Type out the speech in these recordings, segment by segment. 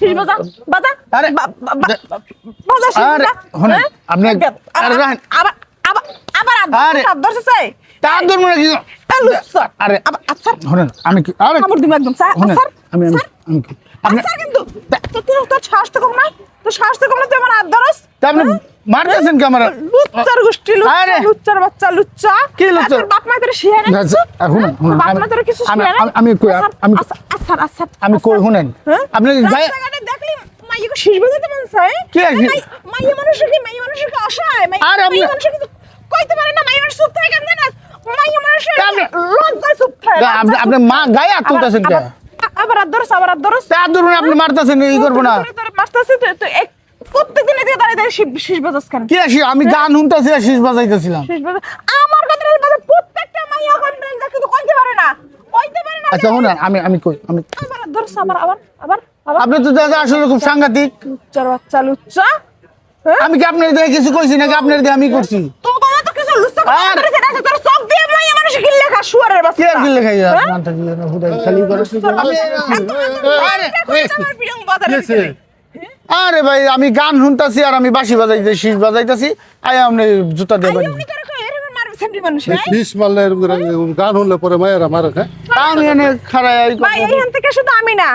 শীষ বাজা বাজা আরে, বা- বা- বা- দে- বাজা শীষ বাজা? আপনি- আরে, রাখেন। আবার আবার আবার আরে। হাত ধরছে চাই তার ধর্ম নাকি আরে আচ্ছা শোনেন আমি কি আরে একদম স্যার আমি আমি আমি কি আপনি স্যার কিন্তু তোর সাহস তো কম না তোর তো কম না তুই আমার হাত ধরস তা আপনি মারতেছেন কি আমার লুচ্চার গোষ্ঠী লুচ্চা লুচ্চার বাচ্চা লুচ্চা। কি লুচ্চা? বাপ মা তোর শিয়া না না, কিছু? আচ্ছা, শুনুন, বাপ মা তোর কিছু শিয়া না আমি- কই, আচ্ছা, আমি- আচ্ছা, আচ্ছা আচ্ছা আমি কই আচ্ছা। শুনেন? হ্যাঁ? আপনি গায়ে রাস্তাঘাটে দেখলি মাইয়াকে শীষ বাজাতে মন চায় কি? মাইয়া মানুষের কি মাইয়া মানুষের কি অসহায়? মাইয়া মানুষের কিন্তু কইতে পারে না মাইয়া মানুষ চুপ থাকে কেন মাইয়া মানুষের তা লজ্জায় চুপ থাকে তা আপনি মা গায়ে তুলতেছেন কে? আবার- ধরস আবার হাত ধরস। তার আপনি মারতেছেন ই করব না। তো- তো এক- প্রত্যেকদিন এদিকে দাঁড়িয়ে দাঁড়িয়ে শীষ- শীষ বাজাস কেন? কি আসি আমি গান শুনতেছি আর শীষ বাজাইতেছিলাম। শেষ আমার কথা বাজে প্রত্যেকটা মাইয়া কমপ্লেন দেখে তো কইতে পারে না। কইতে পারে না আচ্ছা শুনেন আমি আমি কই আমি আবার ধরছ আবার আবার আবার আবার আপনি তো দাদা আসলে খুব সাংঘাতিক। লুচ্চার বাচ্চা লুচ্চা। হ্যাঁ? আমি কি আপনার কিছু কইছি নাকি আপনার আমি করছি? তো বাবা তো কিছু লুচ্চা আর- করে সেটা তোর সব দিয়ে মাইয়া মানুষ কি লেখা শুয়ারের কি বাচ্চা আর কি লেখাই হ্যাঁ? মানতে হুদাই খালি করে। আরে ভাই আমি গান শুনতাছি আর আমি বাঁশি বাজাইতে শীষ বাজাইতেছি। আই আপনি জুতা দিয়ে বাড়ি শীষ মারলে গান শুনলে পরে মায়েরা মারে হ্যাঁ? আমি এনে খারাই ভাই এইখান থেকে শুধু আমি না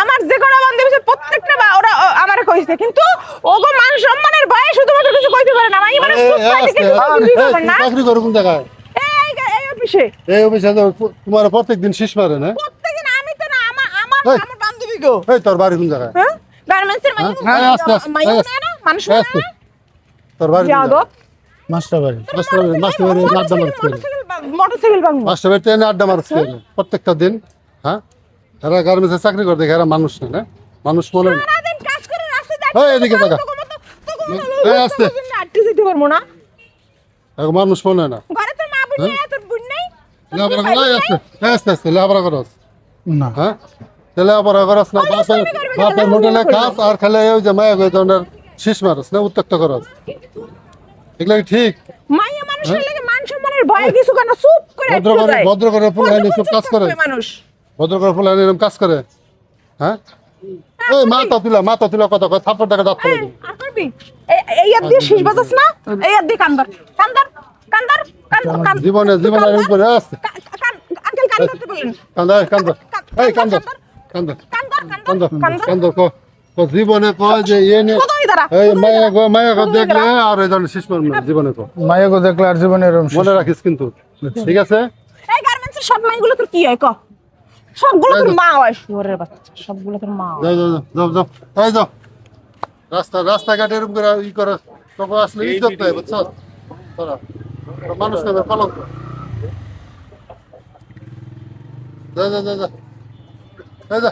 আমার যে কটা বান্ধবী আছে প্রত্যেকটা বা ওরা আমারে কইছে কিন্তু ওগো মান সম্মানের ভয়ে শুধুমাত্র কিছু কইতে পারে না ভাই মানে চুপ থাকে কিছু কিছুই করবে না? চাকরি করে কোন জায়গায়? এই এই অফিসে। এই অফিসে তোমার প্রত্যেক দিন শীষ মারে না? প্রত্যেকদিন আমি তো না আমার আমার আমার বান্ধবী গো। এই তোর বাড়ি কোন জায়গায়? হ্যাঁ হ্যাঁ, আস্তে, আস্তে, মাইয়া আস্তে। না? মানুষ না তোর বাড়ি যাদব আড্ডা মারতে। মোটরসাইকেল বাংলো আড্ডা মারতে গেলে প্রত্যেকটা দিন হ্যাঁ? এরা গার্মেন্টসে চাকরি করে দেখে এরা মানুষ না না? মানুষ মনে না সারাদিন কাজ করে এদিকে আটকে যেতে পারব না। মানুষ মনে না। ঘরে তোর মা বুঝ নাই তোর বুঝ নাই তোর করো আস্তে আস্তে আস্তে লেখাপড়া করো। না। হ্যাঁ? লেখাপড়া করস না বাপের বাপের না। খাস আর খেলে ওই যে মায়া ওই ধরনের শীষ মারস না উত্তক্ত করস। এগুলো ঠিক? মাইয়া মানুষের লাগে মান সম্মানের ভয়ে কিছু কেন চুপ করে? ভদ্র করে ভদ্র করে ফুল ভদ্র হাইলে করে সব কাজ করে। মানুষ। ভদ্র করে ফুল এরকম কাজ করে। হ্যাঁ? এই মাথা তুলা মাথা তুলা কথা কয় থাপ্পড় টাকা দাঁত ফেলে দিবি। এই- হাত দিয়ে শীষ বাজাস না? এই হাত দিয়ে কান্দার। কান্দার কান্দার কান্দার কান্দার। জীবনে জীবনে করে আসতে। আঙ্কেল কান্দার তো বলেন কান্দা এই কান্দা এই কান্দা কান্দা কান্দা ক ক জীবনে কয় যে ইয়ে নে মায়া গো মায়া গো দেখলে আর এই ধরনের শীষ মারবে জীবনে কো মায়াগো দেখলে আর জীবনে এরকম মনে রাখিস কিন্তু ঠিক আছে? এই গার্মেন্টসের সব মাইগুলো তোর কি হয় ক? সবগুলো তোর মা হয়। শুয়োরের বাচ্চা সবগুলো তোর মা যাও যাও যাও যাও এই যাও। রাস্তা রাস্তাঘাটে এরকম করে ই করে তখন আসলে ইজ্জত পাই বুঝছ? তোরা তোরা মানুষ কলঙ্ক যা যা যা যা এই যা